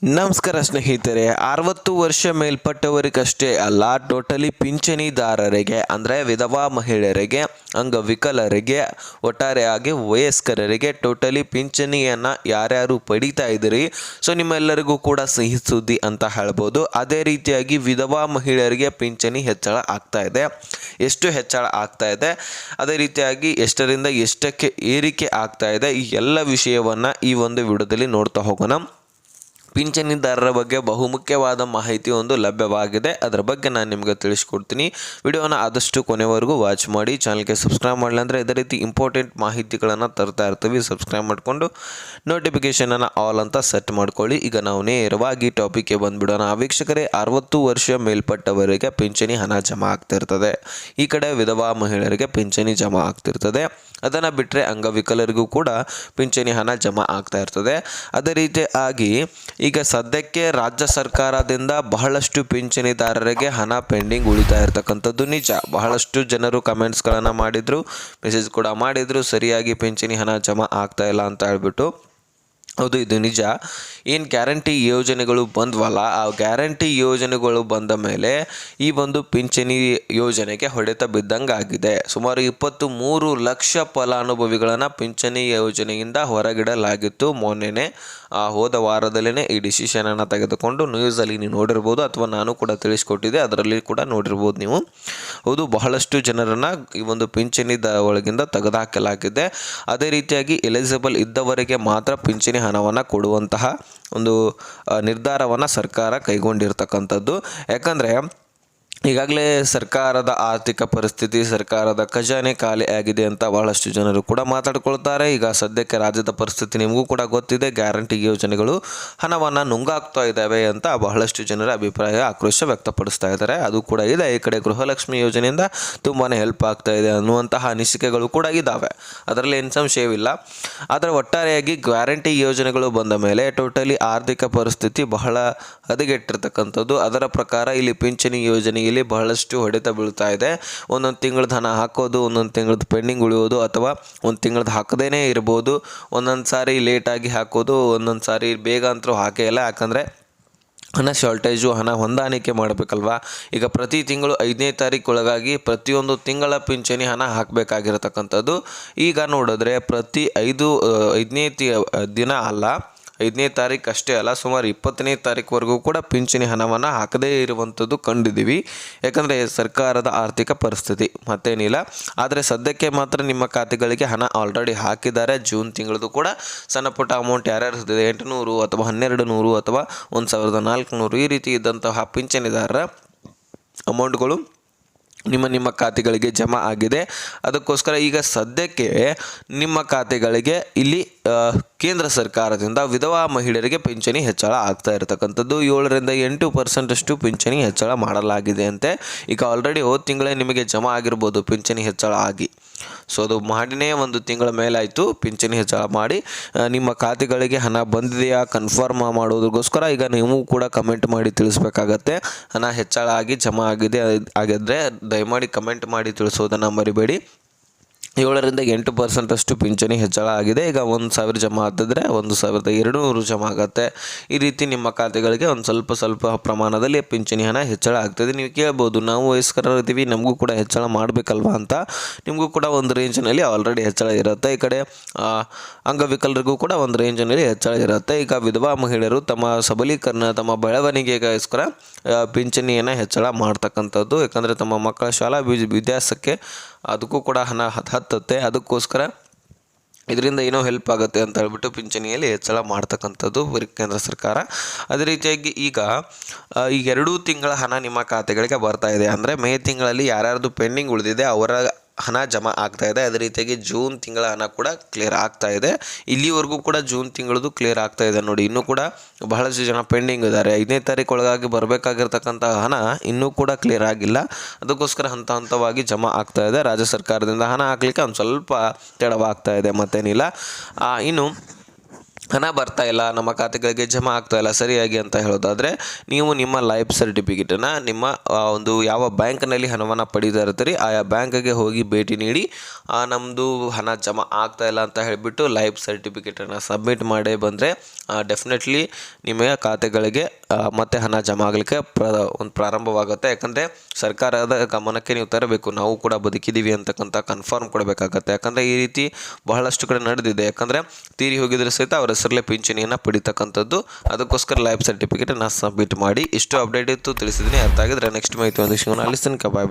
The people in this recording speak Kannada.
ನಮಸ್ಕಾರ ಸ್ನೇಹಿತರೆ, ಅರವತ್ತು ವರ್ಷ ಮೇಲ್ಪಟ್ಟವರಿಗಷ್ಟೇ ಅಲ್ಲ, ಟೋಟಲಿ ಪಿಂಚಣಿದಾರರಿಗೆ, ಅಂದರೆ ವಿಧವಾ ಮಹಿಳೆಯರಿಗೆ, ಅಂಗವಿಕಲರಿಗೆ ಒಟ್ಟಾರೆಯಾಗಿ ವಯಸ್ಕರರಿಗೆ ಟೋಟಲಿ ಪಿಂಚಣಿಯನ್ನು ಯಾರ್ಯಾರು ಪಡೀತಾ ಇದ್ದೀರಿ, ಸೊ ನಿಮ್ಮೆಲ್ಲರಿಗೂ ಕೂಡ ಸಿಹಿ ಸುದ್ದಿ ಅಂತ ಹೇಳ್ಬೋದು. ಅದೇ ರೀತಿಯಾಗಿ ವಿಧವಾ ಮಹಿಳೆಯರಿಗೆ ಪಿಂಚಣಿ ಹೆಚ್ಚಳ ಆಗ್ತಾ ಇದೆ. ಎಷ್ಟು ಹೆಚ್ಚಳ ಆಗ್ತಾ ಇದೆ? ಅದೇ ರೀತಿಯಾಗಿ ಎಷ್ಟರಿಂದ ಎಷ್ಟಕ್ಕೆ ಏರಿಕೆ ಆಗ್ತಾ ಇದೆ? ಈ ಎಲ್ಲ ವಿಷಯವನ್ನು ಈ ಒಂದು ವಿಡಿಯೋದಲ್ಲಿ ನೋಡ್ತಾ ಹೋಗೋಣ. ಪಿಂಚಣಿದಾರರ ಬಗ್ಗೆ ಬಹುಮುಖ್ಯವಾದ ಮಾಹಿತಿ ಒಂದು ಲಭ್ಯವಾಗಿದೆ. ಅದರ ಬಗ್ಗೆ ನಾನು ನಿಮಗೆ ತಿಳಿಸ್ಕೊಡ್ತೀನಿ. ವಿಡಿಯೋನ ಆದಷ್ಟು ಕೊನೆವರೆಗೂ ವಾಚ್ ಮಾಡಿ. ಚಾನಲ್ಗೆ ಸಬ್ಸ್ಕ್ರೈಬ್ ಮಾಡಲಿ ಅಂದರೆ ಇದೇ ರೀತಿ ಇಂಪಾರ್ಟೆಂಟ್ ಮಾಹಿತಿಗಳನ್ನು ತರ್ತಾ ಇರ್ತೀವಿ. ಸಬ್ಸ್ಕ್ರೈಬ್ ಮಾಡಿಕೊಂಡು ನೋಟಿಫಿಕೇಷನನ್ನು ಆಲ್ ಅಂತ ಸೆಟ್ ಮಾಡ್ಕೊಳ್ಳಿ. ಈಗ ನಾವು ನೇರವಾಗಿ ಟಾಪಿಕ್ಗೆ ಬಂದುಬಿಡೋಣ. ವೀಕ್ಷಕರೇ, ಅರವತ್ತು ವರ್ಷ ಮೇಲ್ಪಟ್ಟವರಿಗೆ ಪಿಂಚಣಿ ಹಣ ಜಮಾ ಆಗ್ತಿರ್ತದೆ ಈ ಕಡೆ ವಿಧವಾ ಮಹಿಳೆಯರಿಗೆ ಪಿಂಚಣಿ ಜಮಾ ಆಗ್ತಿರ್ತದೆ ಅದನ್ನು ಬಿಟ್ಟರೆ ಅಂಗವಿಕಲರಿಗೂ ಕೂಡ ಪಿಂಚಣಿ ಹಣ ಜಮಾ ಆಗ್ತಾ ಇರ್ತದೆ. ಅದೇ ರೀತಿ ಆಗಿ ಈಗ ಸದ್ಯಕ್ಕೆ ರಾಜ್ಯ ಸರ್ಕಾರದಿಂದ ಬಹಳಷ್ಟು ಪಿಂಚಣಿದಾರರಿಗೆ ಹಣ ಪೆಂಡಿಂಗ್ ಉಳಿತಾ ಇರತಕ್ಕಂಥದ್ದು ನಿಜ. ಬಹಳಷ್ಟು ಜನರು ಕಮೆಂಟ್ಸ್ಗಳನ್ನು ಮಾಡಿದರು, ಮೆಸೇಜ್ ಕೂಡ ಮಾಡಿದರು, ಸರಿಯಾಗಿ ಪಿಂಚಣಿ ಹಣ ಜಮಾ ಆಗ್ತಾ ಇಲ್ಲ ಅಂತ ಹೇಳ್ಬಿಟ್ಟು. ಹೌದು, ಇದು ನಿಜ. ಏನು ಗ್ಯಾರಂಟಿ ಯೋಜನೆಗಳು ಬಂದ್ವಲ್ಲ, ಆ ಗ್ಯಾರಂಟಿ ಯೋಜನೆಗಳು ಬಂದ ಮೇಲೆ ಈ ಒಂದು ಪಿಂಚಣಿ ಯೋಜನೆಗೆ ಹೊಡೆತ ಬಿದ್ದಂಗೆ ಆಗಿದೆ ಸುಮಾರು ಇಪ್ಪತ್ತು ಮೂರು ಲಕ್ಷ ಫಲಾನುಭವಿಗಳನ್ನು ಪಿಂಚಣಿ ಯೋಜನೆಯಿಂದ ಹೊರಗಿಡಲಾಗಿತ್ತು. ಮೊನ್ನೆನೇ, ಆ ಹೋದ ವಾರದಲ್ಲೇ ಈ ಡಿಸಿಷನನ್ನು ತೆಗೆದುಕೊಂಡು ನ್ಯೂಸಲ್ಲಿ ನೀವು ನೋಡಿರ್ಬೋದು, ಅಥವಾ ನಾನು ಕೂಡ ತಿಳಿಸ್ಕೊಟ್ಟಿದ್ದೆ, ಅದರಲ್ಲಿ ಕೂಡ ನೋಡಿರ್ಬೋದು ನೀವು. ಹೌದು, ಬಹಳಷ್ಟು ಜನರನ್ನು ಈ ಒಂದು ಪಿಂಚಣಿದ ಒಳಗಿಂದ ತೆಗೆದುಹಾಕಲಾಗಿದೆ. ಅದೇ ರೀತಿಯಾಗಿ ಎಲಿಜಿಬಲ್ ಇದ್ದವರಿಗೆ ಮಾತ್ರ ಪಿಂಚಣಿ ಹಣವನ್ನು ಕೊಡುವಂತಹ ಒಂದು ನಿರ್ಧಾರವನ್ನು ಸರ್ಕಾರ ಕೈಗೊಂಡಿರ್ತಕ್ಕಂಥದ್ದು. ಯಾಕಂದರೆ ಈಗಾಗಲೇ ಸರ್ಕಾರದ ಆರ್ಥಿಕ ಪರಿಸ್ಥಿತಿ, ಸರ್ಕಾರದ ಖಜಾನೆ ಖಾಲಿ ಆಗಿದೆ ಅಂತ ಬಹಳಷ್ಟು ಜನರು ಕೂಡ ಮಾತಾಡ್ಕೊಳ್ತಾರೆ. ಈಗ ಸದ್ಯಕ್ಕೆ ರಾಜ್ಯದ ಪರಿಸ್ಥಿತಿ ನಿಮಗೂ ಕೂಡ ಗೊತ್ತಿದೆ. ಗ್ಯಾರಂಟಿ ಯೋಜನೆಗಳು ಹಣವನ್ನು ನುಂಗಾಕ್ತಾ ಇದ್ದಾವೆ ಅಂತ ಬಹಳಷ್ಟು ಜನರ ಅಭಿಪ್ರಾಯ ಆಕ್ರೋಶ ವ್ಯಕ್ತಪಡಿಸ್ತಾ ಇದ್ದಾರೆ. ಅದು ಕೂಡ ಇದೆ. ಈ ಕಡೆ ಗೃಹಲಕ್ಷ್ಮಿ ಯೋಜನೆಯಿಂದ ತುಂಬಾ ಹೆಲ್ಪ್ ಆಗ್ತಾ ಇದೆ ಅನ್ನುವಂತಹ ಅನಿಸಿಕೆಗಳು ಕೂಡ ಇದ್ದಾವೆ ಅದರಲ್ಲಿ ಏನು ಸಂಶಯವಿಲ್ಲ. ಆದರೆ ಒಟ್ಟಾರೆಯಾಗಿ ಗ್ಯಾರಂಟಿ ಯೋಜನೆಗಳು ಬಂದ ಮೇಲೆ ಟೋಟಲಿ ಆರ್ಥಿಕ ಪರಿಸ್ಥಿತಿ ಬಹಳ ಹದಗೆಟ್ಟಿರ್ತಕ್ಕಂಥದ್ದು. ಅದರ ಪ್ರಕಾರ ಇಲ್ಲಿ ಪಿಂಚಣಿ ಯೋಜನೆಯಲ್ಲಿ ಬಹಳಷ್ಟು ಹೊಡೆತ ಬೀಳ್ತಾ ಇದೆ. ಒಂದೊಂದು ತಿಂಗಳದ ಹಣ ಹಾಕೋದು, ಒಂದೊಂದು ತಿಂಗಳದ ಪೆಂಡಿಂಗ್ ಉಳಿಯೋದು ಅಥವಾ ಒಂದು ತಿಂಗಳದ ಹಾಕದೇ ಇರ್ಬೋದು. ಒಂದೊಂದು ಸಾರಿ ಲೇಟಾಗಿ ಹಾಕೋದು, ಒಂದೊಂದು ಸಾರಿ ಬೇಗ ಅಂತೂ ಹಾಕೇ ಇಲ್ಲ. ಯಾಕಂದರೆ ಹಣ ಶಾರ್ಟೇಜು ಹಣ ಹೊಂದಾಣಿಕೆ ಮಾಡಬೇಕಲ್ವಾ? ಈಗ ಪ್ರತಿ ತಿಂಗಳು ಐದನೇ ತಾರೀಕು ಒಳಗಾಗಿ ಪ್ರತಿಯೊಂದು ತಿಂಗಳ ಪಿಂಚಣಿ ಹಣ ಹಾಕಬೇಕಾಗಿರತಕ್ಕಂಥದ್ದು. ಈಗ ನೋಡಿದ್ರೆ ಪ್ರತಿ ಐದು, ಐದನೇ ದಿನ ಅಲ್ಲ ಐದನೇ ತಾರೀಕು ಅಷ್ಟೇ ಅಲ್ಲ, ಸುಮಾರು ಇಪ್ಪತ್ತನೇ ತಾರೀಕುವರೆಗೂ ಕೂಡ ಪಿಂಚಣಿ ಹಣವನ್ನು ಹಾಕದೇ ಇರುವಂಥದ್ದು ಕಂಡಿದ್ದೀವಿ. ಯಾಕಂದರೆ ಸರ್ಕಾರದ ಆರ್ಥಿಕ ಪರಿಸ್ಥಿತಿ ಮತ್ತೇನಿಲ್ಲ. ಆದರೆ ಸದ್ಯಕ್ಕೆ ಮಾತ್ರ ನಿಮ್ಮ ಖಾತೆಗಳಿಗೆ ಹಣ ಆಲ್ರೆಡಿ ಹಾಕಿದ್ದಾರೆ. ಜೂನ್ ತಿಂಗಳದು ಕೂಡ ಸಣ್ಣಪುಟ್ಟ ಅಮೌಂಟ್ ಯಾರ್ಯಾರು ಇರ್ತದೆ ಎಂಟುನೂರು ಅಥವಾ ಹನ್ನೆರಡು ನೂರು ಅಥವಾ ಒಂದು ಸಾವಿರದ ನಾಲ್ಕುನೂರು ಈ ರೀತಿ ಇದ್ದಂತಹ ಪಿಂಚಣಿದಾರರ ಅಮೌಂಟ್ಗಳು ನಿಮ್ಮ ನಿಮ್ಮ ಖಾತೆಗಳಿಗೆ ಜಮಾ ಆಗಿದೆ. ಅದಕ್ಕೋಸ್ಕರ ಈಗ ಸದ್ಯಕ್ಕೆ ನಿಮ್ಮ ಖಾತೆಗಳಿಗೆ ಇಲ್ಲಿ ಕೇಂದ್ರ ಸರ್ಕಾರದಿಂದ ವಿಧವಾ ಮಹಿಳೆಯರಿಗೆ ಪಿಂಚಣಿ ಹೆಚ್ಚಳ ಆಗ್ತಾ ಇರತಕ್ಕಂಥದ್ದು. ಏಳರಿಂದ ಎಂಟು ಪರ್ಸೆಂಟಷ್ಟು ಪಿಂಚಣಿ ಹೆಚ್ಚಳ ಮಾಡಲಾಗಿದೆ ಅಂತೆ ಈಗ ಆಲ್ರೆಡಿ ಹೋದ ತಿಂಗಳೇ ನಿಮಗೆ ಜಮಾ ಆಗಿರ್ಬೋದು ಪಿಂಚಣಿ ಹೆಚ್ಚಳ ಆಗಿ. ಸೊ ಅದು ಮಾಡಿನೇ ಒಂದು ತಿಂಗಳ ಮೇಲಾಯಿತು. ಪಿಂಚಣಿ ಹೆಚ್ಚಳ ಮಾಡಿ. ನಿಮ್ಮ ಖಾತೆಗಳಿಗೆ ಹಣ ಬಂದಿದೆಯಾ? ಕನ್ಫರ್ಮ್ ಮಾಡೋದಕ್ಕೋಸ್ಕರ ಈಗ ನೀವು ಕೂಡ ಕಮೆಂಟ್ ಮಾಡಿ ತಿಳಿಸ್ಬೇಕಾಗತ್ತೆ. ಹಣ ಹೆಚ್ಚಳ ಆಗಿ ಜಮಾ ಆಗಿದೆ ಆಗಿದ್ರೆ ದಯಮಾಡಿ ಕಮೆಂಟ್ ಮಾಡಿ ತಿಳಿಸೋದನ್ನು ಮರಿಬೇಡಿ. ಏಳರಿಂದ ಎಂಟು ಪರ್ಸೆಂಟಷ್ಟು ಪಿಂಚಣಿ ಹೆಚ್ಚಳ ಆಗಿದೆ. ಈಗ ಒಂದು ಸಾವಿರ ಜಮಾ ಆಗ್ತಿದ್ರೆ ಒಂದು ಸಾವಿರದ ಎರಡು ನೂರು ಜಮಾ ಆಗುತ್ತೆ. ಈ ರೀತಿ ನಿಮ್ಮ ಖಾತೆಗಳಿಗೆ ಒಂದು ಸ್ವಲ್ಪ ಸ್ವಲ್ಪ ಪ್ರಮಾಣದಲ್ಲಿ ಪಿಂಚಣಿ ಹಣ ಹೆಚ್ಚಳ ಆಗ್ತದೆ. ನೀವು ಕೇಳ್ಬೋದು, ನಾವು ವಯಸ್ಕರಿದ್ದೀವಿ ನಮಗೂ ಕೂಡ ಹೆಚ್ಚಳ ಮಾಡಬೇಕಲ್ವಾ ಅಂತ. ನಿಮಗೂ ಕೂಡ ಒಂದು ರೇಂಜ್ನಲ್ಲಿ ಆಲ್ರೆಡಿ ಹೆಚ್ಚಳ ಇರುತ್ತೆ. ಈ ಕಡೆ ಅಂಗವಿಕಲರಿಗೂ ಕೂಡ ಒಂದು ರೇಂಜ್ನಲ್ಲಿ ಹೆಚ್ಚಳ ಇರುತ್ತೆ. ಈಗ ವಿಧವಾ ಮಹಿಳೆಯರು ತಮ್ಮ ಸಬಲೀಕರಣ, ತಮ್ಮ ಬೆಳವಣಿಗೆಗೋಸ್ಕರ ಪಿಂಚಣಿಯನ್ನು ಹೆಚ್ಚಳ ಮಾಡ್ತಕ್ಕಂಥದ್ದು. ಯಾಕಂದರೆ ತಮ್ಮ ಮಕ್ಕಳ ಶಾಲಾ ವಿದ್- ವಿದ್ಯಾಸಕ್ಕೆ ಅದಕ್ಕೂ ಕೂಡ ಹಣ ಹತ್- ಹತ್ತುತ್ತೆ. ಅದಕ್ಕೋಸ್ಕರ ಇದರಿಂದ ಏನೋ ಹೆಲ್ಪ್ ಆಗುತ್ತೆ ಅಂತ ಹೇಳ್ಬಿಟ್ಟು ಪಿಂಚಣಿಯಲ್ಲಿ ಹೆಚ್ಚಳ ಮಾಡ್ತಕ್ಕಂಥದ್ದು ಕೇಂದ್ರ ಸರ್ಕಾರ. ಅದೇ ರೀತಿಯಾಗಿ ಈಗ ಈ ಎರಡೂ ತಿಂಗಳ ಹಣ ನಿಮ್ಮ ಖಾತೆಗಳಿಗೆ ಬರ್ತಾ ಇದೆ. ಅಂದರೆ ಮೇ ತಿಂಗಳಲ್ಲಿ ಯಾರ್ಯಾರ್ದು ಪೆಂಡಿಂಗ್ ಉಳಿದಿದೆ ಅವರ ಹಣ ಜಮಾ ಆಗ್ತಾ ಇದೆ. ಅದೇ ರೀತಿಯಾಗಿ ಜೂನ್ ತಿಂಗಳ ಹಣ ಕೂಡ ಕ್ಲಿಯರ್ ಆಗ್ತಾ ಇದೆ. ಇಲ್ಲಿವರೆಗೂ ಕೂಡ ಜೂನ್ ತಿಂಗಳದು ಕ್ಲಿಯರ್ ಆಗ್ತಾ ಇದೆ ನೋಡಿ. ಇನ್ನೂ ಕೂಡ ಬಹಳಷ್ಟು ಜನ ಪೆಂಡಿಂಗ್ ಇದ್ದಾರೆ. ಐದನೇ ತಾರೀಕು ಒಳಗಾಗಿ ಬರಬೇಕಾಗಿರ್ತಕ್ಕಂಥ ಹಣ ಇನ್ನೂ ಕೂಡ ಕ್ಲಿಯರ್ ಆಗಿಲ್ಲ. ಅದಕ್ಕೋಸ್ಕರ ಹಂತ ಹಂತವಾಗಿ ಜಮಾ ಆಗ್ತಾ ಇದೆ. ರಾಜ್ಯ ಸರ್ಕಾರದಿಂದ ಹಣ ಹಾಕಲಿಕ್ಕೆ ಒಂದು ಸ್ವಲ್ಪ ತಡವಾಗ್ತಾ ಇದೆ ಮತ್ತೇನಿಲ್ಲ. ಇನ್ನು ಹಣ ಬರ್ತಾ ಇಲ್ಲ, ನಮ್ಮ ಖಾತೆಗಳಿಗೆ ಜಮಾ ಆಗ್ತಾ ಇಲ್ಲ ಸರಿಯಾಗಿ ಅಂತ ಹೇಳೋದಾದರೆ ನೀವು ನಿಮ್ಮ ಲೈಫ್ ಸರ್ಟಿಫಿಕೇಟನ್ನು ನಿಮ್ಮ ಒಂದು ಯಾವ ಬ್ಯಾಂಕ್ನಲ್ಲಿ ಹಣವನ್ನು ಪಡೀತಾ ಇರ್ತೀರಿ, ಆಯಾ ಬ್ಯಾಂಕಿಗೆ ಹೋಗಿ ಭೇಟಿ ನೀಡಿ ನಮ್ಮದು ಹಣ ಜಮಾ ಆಗ್ತಾ ಇಲ್ಲ ಅಂತ ಹೇಳಿಬಿಟ್ಟು ಲೈಫ್ ಸರ್ಟಿಫಿಕೇಟನ್ನು ಸಬ್ಮಿಟ್ ಮಾಡೇ ಬಂದರೆ ಡೆಫಿನೆಟ್ಲಿ ನಿಮಗೆ ಖಾತೆಗಳಿಗೆ ಮತ್ತೆ ಹಣ ಜಮಾ ಆಗಲಿಕ್ಕೆ ಪ್ರ, ಒಂದು ಪ್ರಾರಂಭವಾಗುತ್ತೆ. ಯಾಕಂದರೆ ಸರ್ಕಾರದ ಗಮನಕ್ಕೆ ನೀವು ತರಬೇಕು, ನಾವು ಕೂಡ ಬದುಕಿದ್ದೀವಿ ಅಂತಕ್ಕಂಥ ಕನ್ಫರ್ಮ್ ಕೊಡಬೇಕಾಗತ್ತೆ. ಯಾಕಂದರೆ ಈ ರೀತಿ ಬಹಳಷ್ಟು ಕಡೆ ನಡೆದಿದೆ. ಯಾಕಂದರೆ ತೀರಿ ಹೋಗಿದ್ರೆ ಸಹಿತ ಅವರ ಹೆಸರಲ್ಲೇ ಪಿಂಚಣಿಯನ್ನು ಪಡಿತಕ್ಕಂಥದ್ದು. ಅದಕ್ಕೋಸ್ಕರ ಲೈಫ್ ಸರ್ಟಿಫಿಕೇಟನ್ನು ಸಬ್ಮಿಟ್ ಮಾಡಿ. ಇಷ್ಟು ಅಪ್ಡೇಟ್ ಇತ್ತು ತಿಳಿಸಿದ್ದೀನಿ ಅರ್ಥ ಆಗಿದ್ರೆ ನೆಕ್ಸ್ಟ್ ಮಾಹಿತಿ ಒಂದು ಸಿಗೋಣ. ಕಬಾಯ್